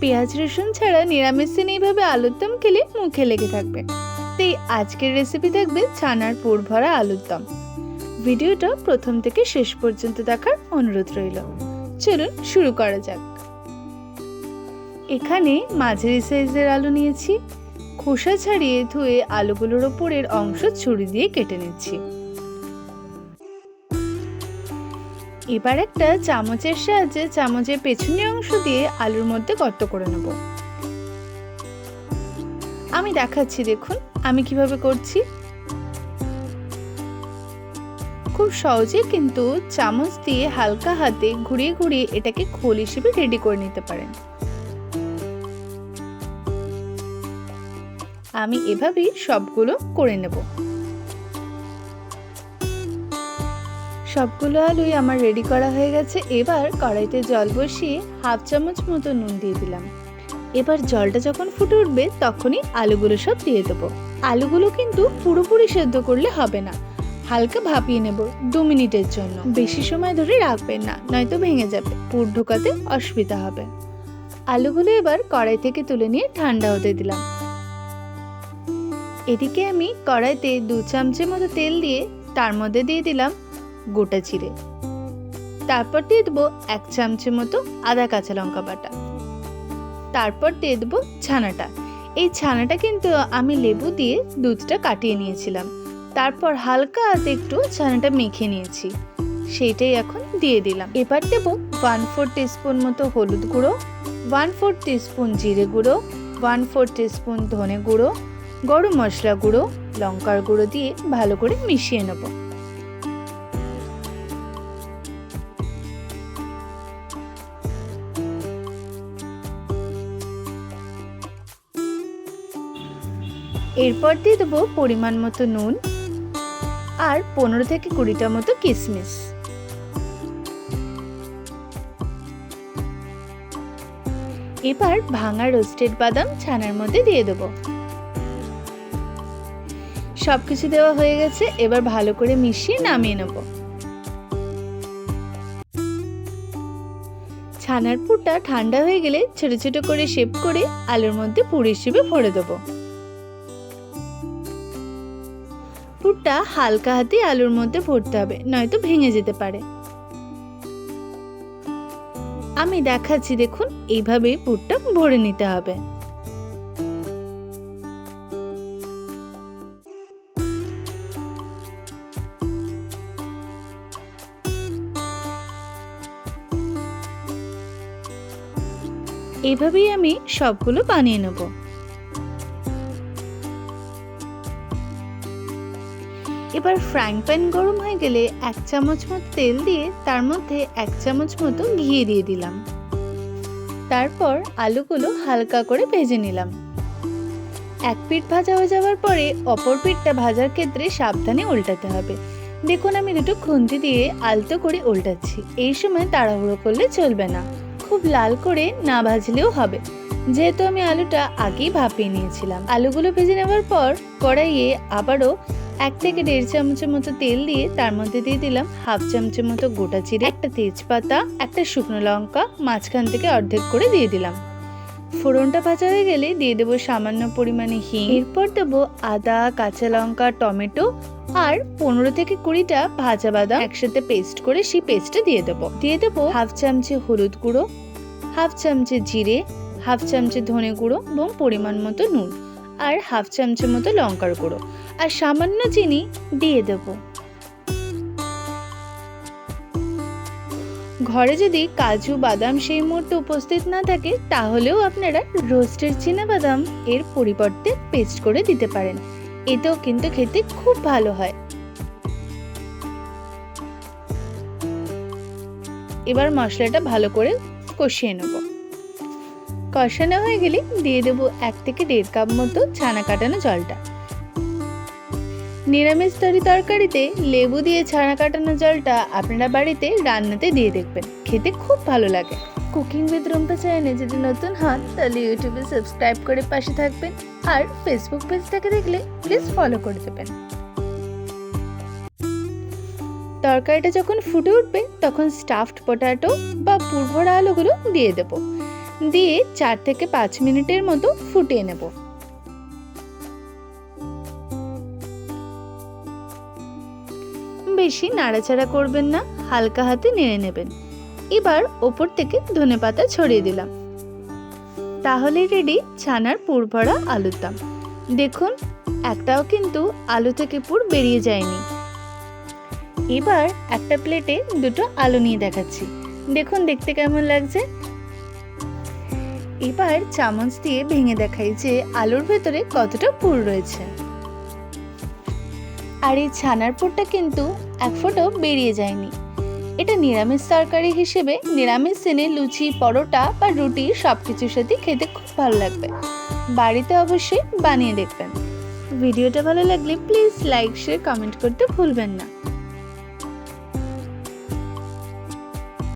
পেঁয়াজ, রসুন ছাড়া নিরামিষ দিনে এইভাবে আলুর দম খেলে মুখে লেগে থাকবে। তাই আজকের রেসিপি থাকবে ছানার পুর ভরা আলুর দম। ভিডিওটা প্রথম থেকে শেষ পর্যন্ত দেখার অনুরোধ রইল। চলুন শুরু করা যাক। এখানে মাঝারি সাইজের আলু নিয়েছি। খোসা ছাড়িয়ে ধুয়ে আলুগুলোর ওপরের অংশ ছুরি দিয়ে কেটে নিচ্ছি। এবার একটা চামচের সাহায্যে চামচের পেছনের অংশ দিয়ে আলুর মধ্যে গর্ত করে নেব। আমি দেখাচ্ছি, দেখুন, আমি কীভাবে করছি। খুব সহজে কিন্তু চামচ দিয়ে হালকা হাতে ঘুরিয়ে ঘুরিয়ে এটাকে খোল হিসেবে রেডি করে নিতে পারেন। আমি এভাবেই সবগুলো করে নেব। সবগুলো আলুই আমার রেডি করা হয়ে গেছে। এবার কড়াইতে জল বসিয়ে হাফ চামচ মতো নুন দিয়ে দিলাম। এবার জলটা যখন ফুটে উঠবে, তখনই আলুগুলো সব দিয়ে দেবো। আলুগুলো কিন্তু পুরোপুরি সেদ্ধ করলে হবে না। হালকা ভাপিয়ে নেব দু মিনিটের জন্য। বেশি সময় ধরে রাখবেন না, নয়তো ভেঙে যাবে। পুর ঢোকাতে অসুবিধা হবে। আলুগুলো এবার কড়াই থেকে তুলে নিয়ে ঠান্ডা হতে দিলাম। এদিকে আমি কড়াইতে দু চামচের মতো তেল দিয়ে তার মধ্যে দিয়ে দিলাম গোটা জিরে। তারপর দিয়ে দেবো এক চামচের মতো আদা কাঁচা লঙ্কা বাটা। তারপর দিয়ে দেবো ছানাটা। এই ছানাটা কিন্তু আমি লেবু দিয়ে দুধটা কাটিয়ে নিয়েছিলাম। তারপর হালকা হাতে একটু ছানাটা মেখে নিয়েছি। সেইটাই এখন দিয়ে দিলাম। এবার দেব ওয়ান ফোর টিস্পুন মতো হলুদ গুঁড়ো ওয়ান ফোর টিস্পুন জিরে গুঁড়ো ওয়ান ফোর টিস্পুন ধনে গুঁড়ো, গরম মশলা গুঁড়ো, লঙ্কার গুঁড়ো দিয়ে ভালো করে মিশিয়ে নেব। এরপর দিয়ে দেবো পরিমাণ মতো নুন আর পনেরো থেকে কুড়িটা মতো কিশমিশ। এবার ভাঙা রোস্টেড বাদাম ছানার মধ্যে দিয়ে দেবো। সব কিছু দেওয়া হয়ে গেছে, এবার ভালো করে মিশিয়ে নামিয়ে নেব। ছানার পুরটা ঠান্ডা হয়ে গেলে ছোট ছোট করে শেপ করে আলুর মধ্যে পুর হিসেবে ভরে দেবো। পুরটা হালকা হাতে আলুর মধ্যে ভরতে হবে, নয়তো ভেঙে যেতে পারে। আমি দেখাচ্ছি, দেখুন, এইভাবেই পুরটা ভরে নিতে হবে। এভাবেই আমি সবগুলো বানিয়ে নেব। এবার ফ্রাইং প্যান গরম হয়ে গেলে এক চামচ মতো তেল দিয়ে তার মধ্যে এক চামচ মতো ঘি দিয়ে দিলাম। তারপর আলুগুলো হালকা করে ভেজে নিলাম। এক পিঠ ভাজা হয়ে যাওয়ার পরে অপর পিঠটা ভাজার ক্ষেত্রে সাবধানে উল্টাতে হবে। দেখুন, আমি দুটো খুন্তি দিয়ে আলতো করে উল্টাচ্ছি। এই সময় তাড়াহুড়ো করলে চলবে না। খুব লাল করে না ভাজলেও হবে। যেহেতু আমি আলুটা আগেই ভাপিয়ে নিয়েছিলাম। আলুগুলো ভেজে নেওয়ার পর কড়াইয়ে আবারও এক থেকে দেড় চামচের মতো তেল দিয়ে তার মধ্যে দিয়ে দিলাম হাফ চামচের মতো গোটা চিড়ে একটা তেজপাতা, একটা শুকনো লঙ্কা, মাঝখান থেকে অর্ধেক করে দিয়ে দিলাম। ফোড়নটা ভাজা হয়ে গেলে দিয়ে দেবো সামান্য পরিমাণে হিং। এরপর দেবো আদা, কাঁচা লঙ্কা, টমেটো আর পনেরো থেকে কুড়িটা ভাজা বাদাম একসাথে পেস্ট করে সেই পেস্টটা দিয়ে দেবো। দিয়ে দেবো হাফ চামচে হলুদ গুঁড়ো, হাফ চামচে জিরে, হাফ চামচে ধনে গুঁড়ো এবং পরিমাণ মতো নুন। আর হাফ চামচের মতো লঙ্কার গুঁড়ো। আর সামান্য চিনি দিয়ে দেব। ঘরে যদি কাজু, বাদাম সেই মুহূর্তে উপস্থিত না থাকে, তাহলেও আপনারা রোস্টেড চীনা বাদাম এর পরিবর্তে পেস্ট করে দিতে পারেন। এতেও কিন্তু খেতে খুব ভালো হয়। এবার মশলাটা ভালো করে কষিয়ে নেব। কষানো হয়ে গেলে দিয়ে দেবো এক থেকে দেড় কাপ মতো ছানা কাটানো জলটা। নিরামিষ তরি তরকারিতে লেবু দিয়ে ছানা কাটানো জলটা আপনারা বাড়িতে রান্নাতে দিয়ে দেখবেন। খেতে খুব ভালো লাগে। কুকিং উইথ রুম্পা চ্যানেলে যদি নতুন হন, তাহলে ইউটিউবে সাবস্ক্রাইব করে পাশে থাকবেন আর ফেসবুক পেজটাকে দেখলে প্লিজ ফলো করে দেবেন। তরকারিটা যখন ফুটে উঠবে, তখন স্টাফড পটাটো বা পুরভরা আলুগুলো দিয়ে দেবো। দিয়ে চার থেকে পাঁচ মিনিটের মতো ফুটিয়ে নেব। বেশি নাড়াচাড়া করবেন না, হালকা হাতে নেড়ে নেবেন। এবার ওপর থেকে ধনেপাতা ছড়িয়ে দিলাম। তাহলে রেডি ছানার পুর ভরা আলুর দম। দেখুন, একটাও কিন্তু আলু থেকে পুর বেরিয়ে যায়নি। এবার একটা প্লেটে দুটো আলু নিয়ে দেখাচ্ছি। দেখুন, দেখতে কেমন লাগছে। এবার চামচ দিয়ে ভেঙে দেখাই যে আলুর ভেতরে কতটা পুর রয়েছে। আর এই ছানার পুরটা কিন্তু এক ফোঁটাও বেরিয়ে যায়নি। এটা নিরামিষ তরকারি হিসেবে নিরামিষ দিনে লুচি, পরোটা বা রুটি সব কিছুর সাথে খেতে খুব ভালো লাগবে। বাড়িতে অবশ্যই বানিয়ে দেখবেন। ভিডিওটা ভালো লাগলে প্লিজ লাইক, শেয়ার, কমেন্ট করতে ভুলবেন না।